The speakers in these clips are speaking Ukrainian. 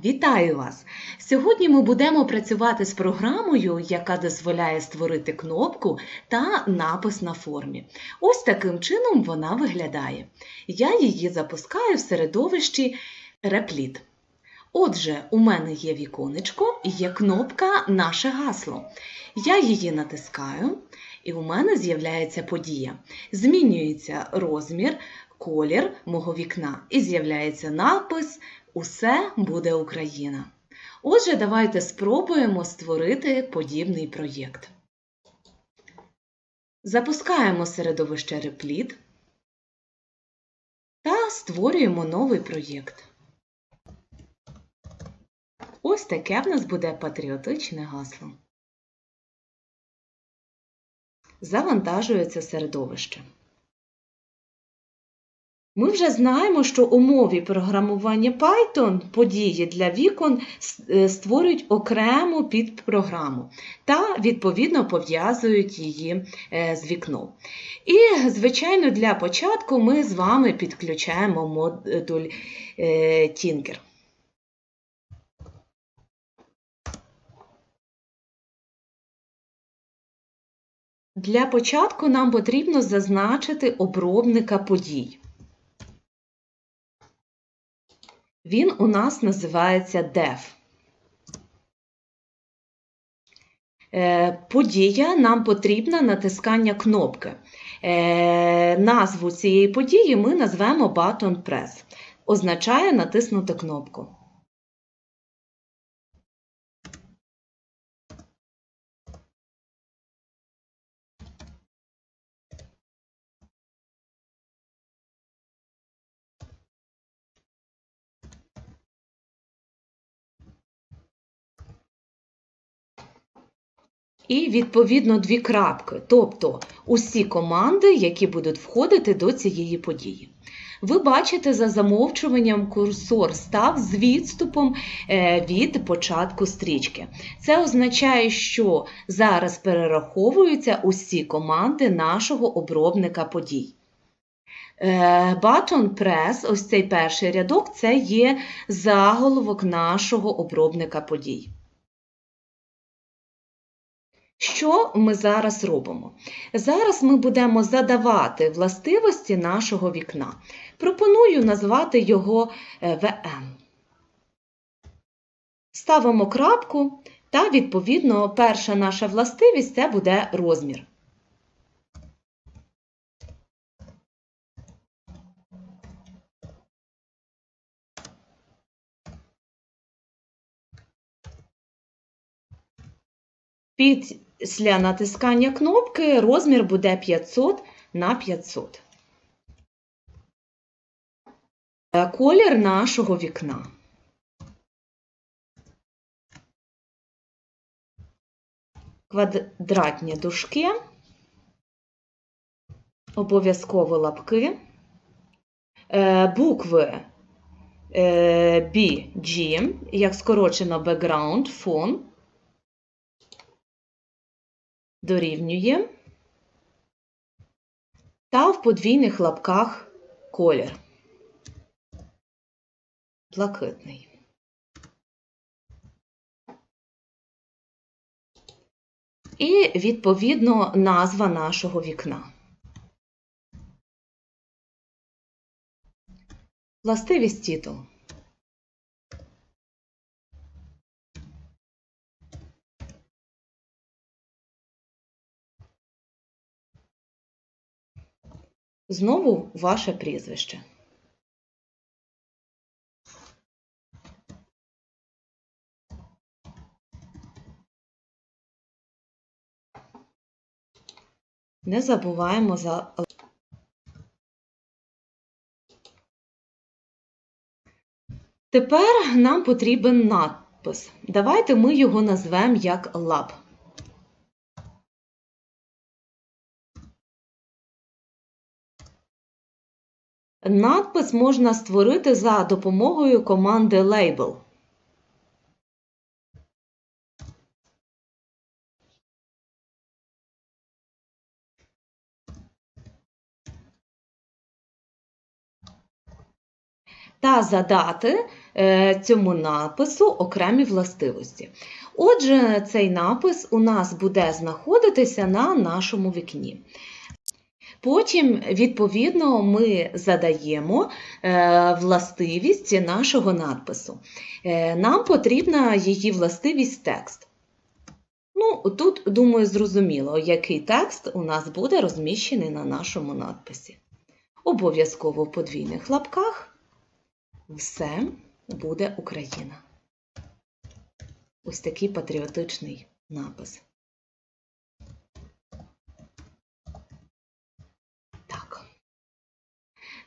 Вітаю вас! Сьогодні ми будемо працювати з програмою, яка дозволяє створити кнопку та напис на формі. Ось таким чином вона виглядає. Я її запускаю в середовищі Replit. Отже, у мене є віконечко і є кнопка Наше гасло. Я її натискаю, і у мене з'являється подія. Змінюється розмір, колір мого вікна і з'являється напис Усе буде Україна. Отже, давайте спробуємо створити подібний проєкт. Запускаємо середовище Replit та створюємо новий проєкт. Ось таке в нас буде патріотичне гасло. Завантажується середовище. Ми вже знаємо, що у мові програмування Python події для вікон створюють окрему підпрограму та, відповідно, пов'язують її з вікном. І, звичайно, для початку ми з вами підключаємо модуль Tinker. Для початку нам потрібно зазначити обробника подій. Він у нас називається def. Подія нам потрібна натискання кнопки. Назву цієї події ми назвемо Button Press. Означає натиснути кнопку. І, відповідно, дві крапки, тобто усі команди, які будуть входити до цієї події. Ви бачите, за замовчуванням курсор став з відступом від початку стрічки. Це означає, що зараз перераховуються усі команди нашого обробника подій. Button Press, ось цей перший рядок, це є заголовок нашого обробника подій. Що ми зараз робимо? Зараз ми будемо задавати властивості нашого вікна. Пропоную назвати його ВМ. Ставимо крапку, та, відповідно, перша наша властивість це буде розмір. Після натискання кнопки розмір буде 500 на 500. Колір нашого вікна. Квадратні дужки, обов'язково лапки, букви B, G, як скорочено background, фон дорівнює та в подвійних лапках колір. Блакитний. І, відповідно, назва нашого вікна. Властивість титул. Знову ваше прізвище. Не забуваємо за Тепер нам потрібен надпис. Давайте ми його назвемо як лаб. Надпис можна створити за допомогою команди Label. та задати е, цьому напису окремі властивості. Отже, цей напис у нас буде знаходитися на нашому вікні. Потім, відповідно, ми задаємо е, властивість нашого надпису. Е, Нам потрібна її властивість текст. Ну, тут, думаю, зрозуміло, який текст у нас буде розміщений на нашому надписі. Обов'язково в подвійних лапках все буде Україна. Ось такий патріотичний напис. Так.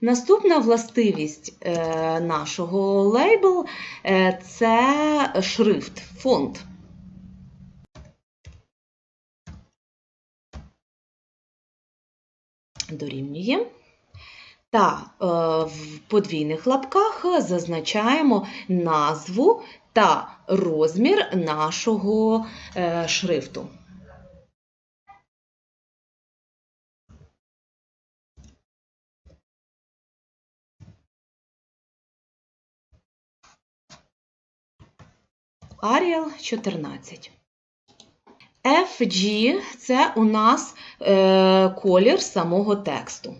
Наступна властивість е, нашого лейбл е, це шрифт, фонд. Дорівнює. Та е, в подвійних лапках зазначаємо назву та розмір нашого шрифту. Arial 14. FG – це у нас е, колір самого тексту.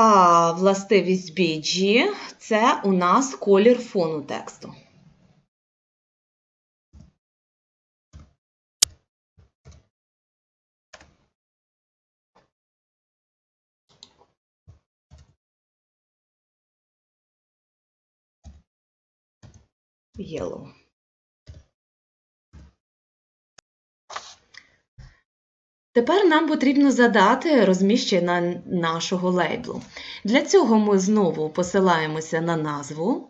А властивість BG – це у нас колір фону тексту. Yellow. Тепер нам потрібно задати розміщення нашого лейблу. Для цього ми знову посилаємося на назву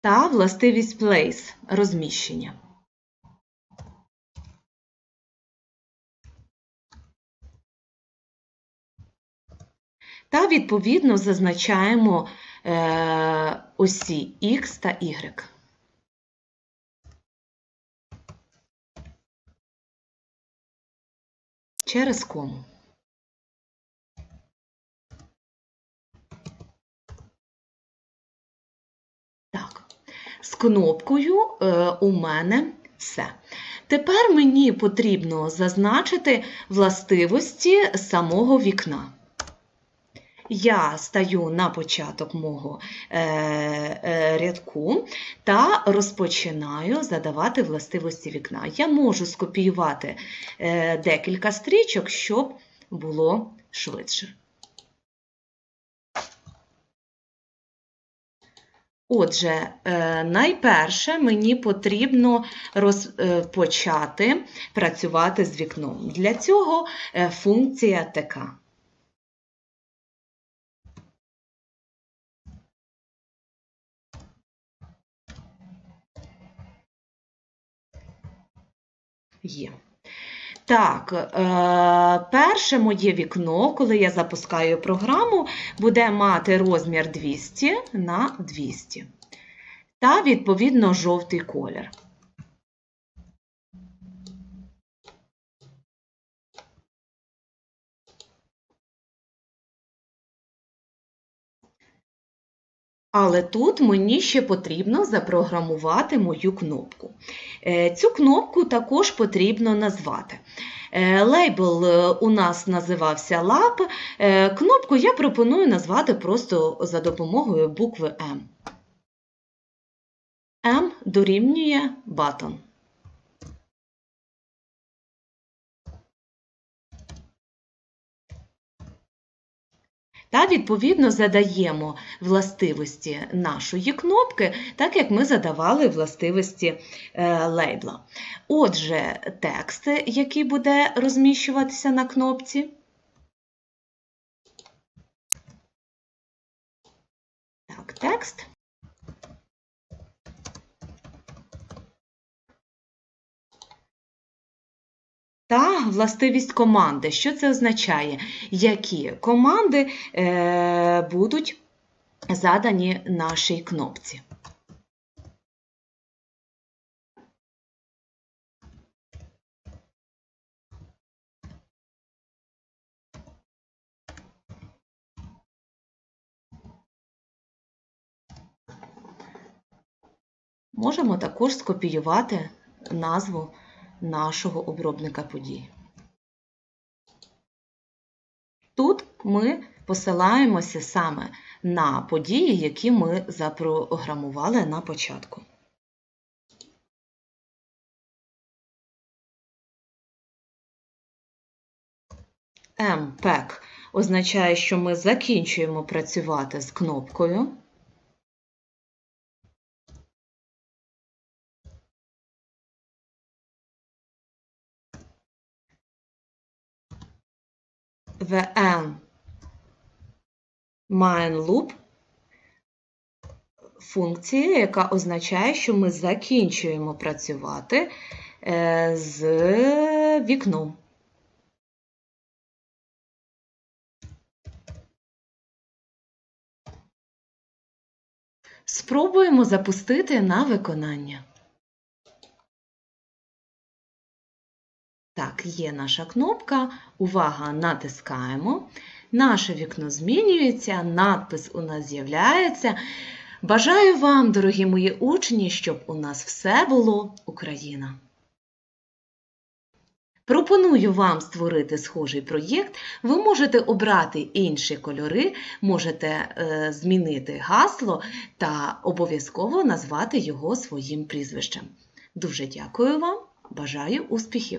та властивість place розміщення. Та відповідно зазначаємо е, осі X та Y. через кому. Так, з кнопкою е, у мене все. Тепер мені потрібно зазначити властивості самого вікна. Я стаю на початок мого е, е, рядку та розпочинаю задавати властивості вікна. Я можу скопіювати е, декілька стрічок, щоб було швидше. Отже, найперше мені потрібно розпочати працювати з вікном. Для цього функція ТК. Є. Так, е, перше моє вікно, коли я запускаю програму, буде мати розмір 200 на 200 та, відповідно, жовтий колір. Але тут мені ще потрібно запрограмувати мою кнопку. Е, цю кнопку також потрібно назвати. Е, лейбл е, у нас називався Lab. Кнопку я пропоную назвати просто за допомогою букви М. М дорівнює button. Та, відповідно, задаємо властивості нашої кнопки, так як ми задавали властивості е, лейбла. Отже, текст, який буде розміщуватися на кнопці. Так, текст. Властивість команди. Що це означає? Які команди е, будуть задані нашій кнопці? Можемо також скопіювати назву нашого обробника подій. Тут ми посилаємося саме на події, які ми запрограмували на початку. MPEG означає, що ми закінчуємо працювати з кнопкою. VM main loop функція, яка означає, що ми закінчуємо працювати е, з вікном. Спробуємо запустити на виконання. Так, є наша кнопка. Увага, натискаємо. Наше вікно змінюється, надпис у нас з'являється. Бажаю вам, дорогі мої учні, щоб у нас все було Україна. Пропоную вам створити схожий проєкт. Ви можете обрати інші кольори, можете е, змінити гасло та обов'язково назвати його своїм прізвищем. Дуже дякую вам, бажаю успіхів!